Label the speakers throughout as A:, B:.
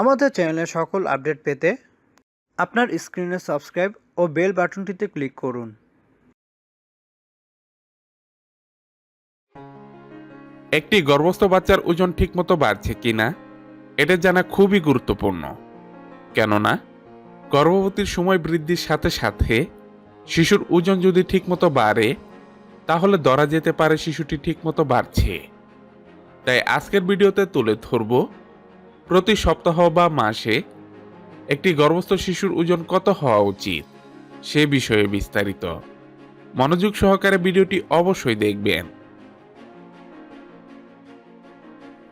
A: আমাদের চ্যানেলের সকল আপডেট পেতে আপনার স্ক্রিনে সাবস্ক্রাইব ও বেল বাটনটিতে ক্লিক করুন।
B: একটি গর্ভস্থ বাচ্চার ওজন ঠিকমতো বাড়ছে কিনা এটা জানা খুবই গুরুত্বপূর্ণ। কেননা, গর্ভবতীর সময় বৃদ্ধির সাথে সাথে শিশুর ওজন যদি ঠিকমতো বাড়ে, তাহলে ধরা যেতে পারে শিশুটি ঠিকমতো বাড়ছে। তাই আজকের ভিডিওতে তুলে ধরব প্রতি সপ্তাহ বা মাসে একটি গর্ভস্থ শিশুর ওজন কত হওয়া উচিত? সে বিষয়ে বিস্তারিত। মনোযোগ সহকারে ভিডিওটি অবশ্যই দেখবেন।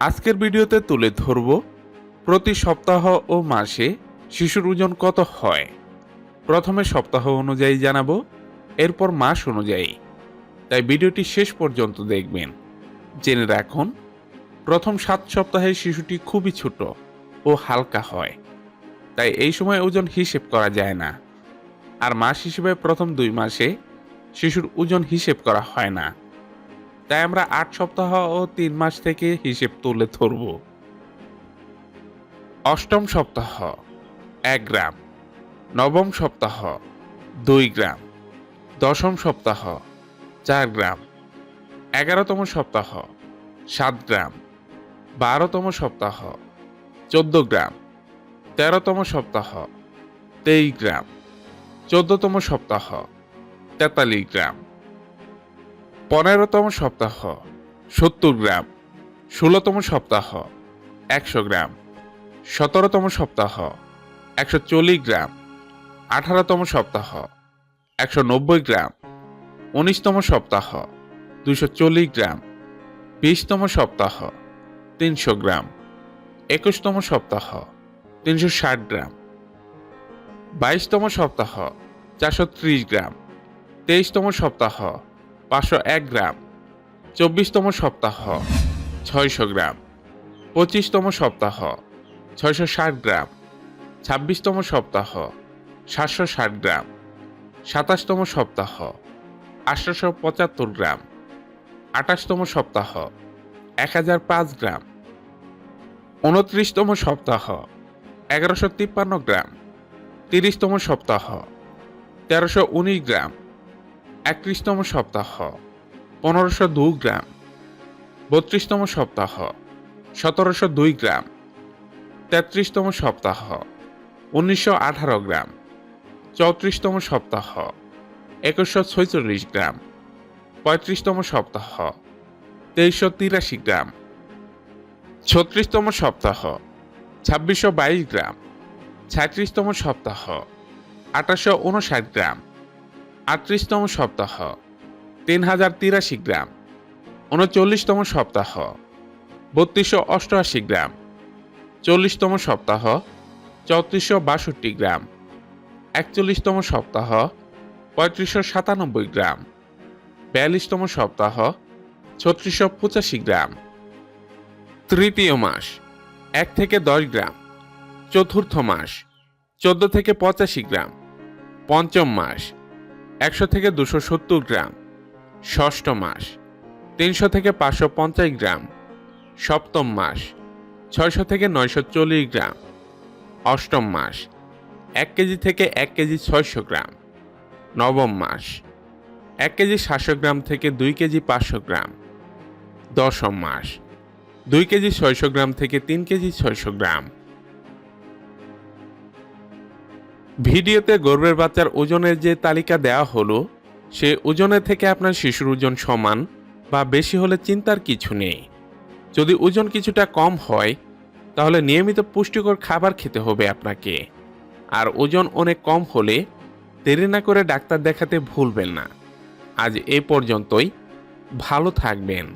B: আজকের ভিডিওতে তুলে ধরব, প্রতি সপ্তাহ ও মাসে শিশুর ওজন কত হয়? প্রথমে সপ্তাহ অনুযায়ী জানাব, এরপর মাস অনুযায়ী। তাই ভিডিওটি শেষ পর্যন্ত দেখবেন। জেনে রাখুন প্রথম সাত সপ্তাহে শিশুটি খুবই ছোট ও হালকা হয়। তাই এই সময় ওজন হিসেব করা যায় না। আর মাস হিসেবে প্রথম দুই মাসে শিশুর ওজন হিসেব করা হয় না। তাই আমরা আট সপ্তাহ ও তিন মাস থেকে হিসেব তুলে ধরব। অষ্টম সপ্তাহ, এক গ্রাম। নবম সপ্তাহ, দুই গ্রাম। দশম সপ্তাহ, চার গ্রাম। এগারোতম সপ্তাহ, সাত গ্রাম। বারোতম সপ্তাহ, চোদ্দ গ্রাম। তেরোতম সপ্তাহ, তেইশ গ্রাম। চোদ্দতম সপ্তাহ, তেতাল্লিশ গ্রাম। পনেরোতম সপ্তাহ, সত্তর গ্রাম। ষোলোতম সপ্তাহ, একশো গ্রাম। সতেরোতম সপ্তাহ, একশো চল্লিশ গ্রাম। আঠারোতম সপ্তাহ, একশো নব্বই গ্রাম। উনিশতম সপ্তাহ, দুশো চল্লিশ গ্রাম। বিশতম সপ্তাহ তিনশো গ্রাম। একুশতম সপ্তাহ, তিনশো ষাট গ্রাম। বাইশতম সপ্তাহ, চারশো ত্রিশ গ্রাম। তেইশতম সপ্তাহ, পাঁচশো এক গ্রাম। চব্বিশতম সপ্তাহ, ছয়শো গ্রাম। পঁচিশতম সপ্তাহ, ছয়শো ষাট গ্রাম। ছাব্বিশতম সপ্তাহ, সাতশো ষাট গ্রাম। সাতাশতম সপ্তাহ আঠারোশো পঁচাত্তর গ্রাম। আঠাশতম সপ্তাহ, এক হাজার পাঁচ গ্রাম। উনত্রিশতম সপ্তাহ, এগারোশো তিপ্পান্ন গ্রাম। তিরিশতম সপ্তাহ, তেরোশো উনিশ গ্রাম। একত্রিশতম সপ্তাহ, পনেরোশো দু গ্রাম। বত্রিশতম সপ্তাহ, সতেরোশো দুই গ্রাম। তেত্রিশতম সপ্তাহ, উনিশশো আঠারো গ্রাম। চৌত্রিশতম সপ্তাহ, একুশশো ছয়চল্লিশ গ্রাম। পঁয়ত্রিশতম সপ্তাহ, তেইশশো তিরাশি গ্রাম। ছত্রিশতম সপ্তাহ, ছাব্বিশশো বাইশ গ্রাম। ছাত্রিশতম সপ্তাহ আঠাশশো উনষাট গ্রাম। আটত্রিশতম সপ্তাহ তিন হাজার তিরাশি গ্রাম। উনচল্লিশতম সপ্তাহ, বত্রিশশো অষ্টআশি গ্রাম। চল্লিশতম সপ্তাহ, চৌত্রিশশো বাষট্টি গ্রাম। একচল্লিশতম সপ্তাহ, পঁয়ত্রিশশো সাতানব্বই গ্রাম। বিয়াল্লিশতম সপ্তাহ, ছত্রিশশো পঁচাশি গ্রাম। তৃতীয় মাস, এক থেকে দশ গ্রাম। চতুর্থ মাস, চোদ্দ থেকে পঁচাশি গ্রাম। পঞ্চম মাস, একশো থেকে দুশো সত্তর গ্রাম। ষষ্ঠ মাস, তিনশো থেকে পাঁচশো পঞ্চাশ গ্রাম। সপ্তম মাস, ছয়শো থেকে নয়শো চল্লিশ গ্রাম। অষ্টম মাস, এক কেজি থেকে এক কেজি ছয়শো গ্রাম। নবম মাস, এক কেজি সাতশো গ্রাম থেকে দুই কেজি পাঁচশো গ্রাম। দশম মাস দুই কেজি ছয়শো গ্রাম থেকে তিন কেজি ছয়শো গ্রাম। ভিডিওতে গর্ভের বাচ্চার ওজনের যে তালিকা দেওয়া হলো, সে ওজনের থেকে আপনার শিশুর ওজন সমান বা বেশি হলে চিন্তার কিছু নেই। যদি ওজন কিছুটা কম হয়, তাহলে নিয়মিত পুষ্টিকর খাবার খেতে হবে আপনাকে। আর ওজন অনেক কম হলে দেরি না করে ডাক্তার দেখাতে ভুলবেন না। আজ এ পর্যন্তই। ভালো থাকবেন।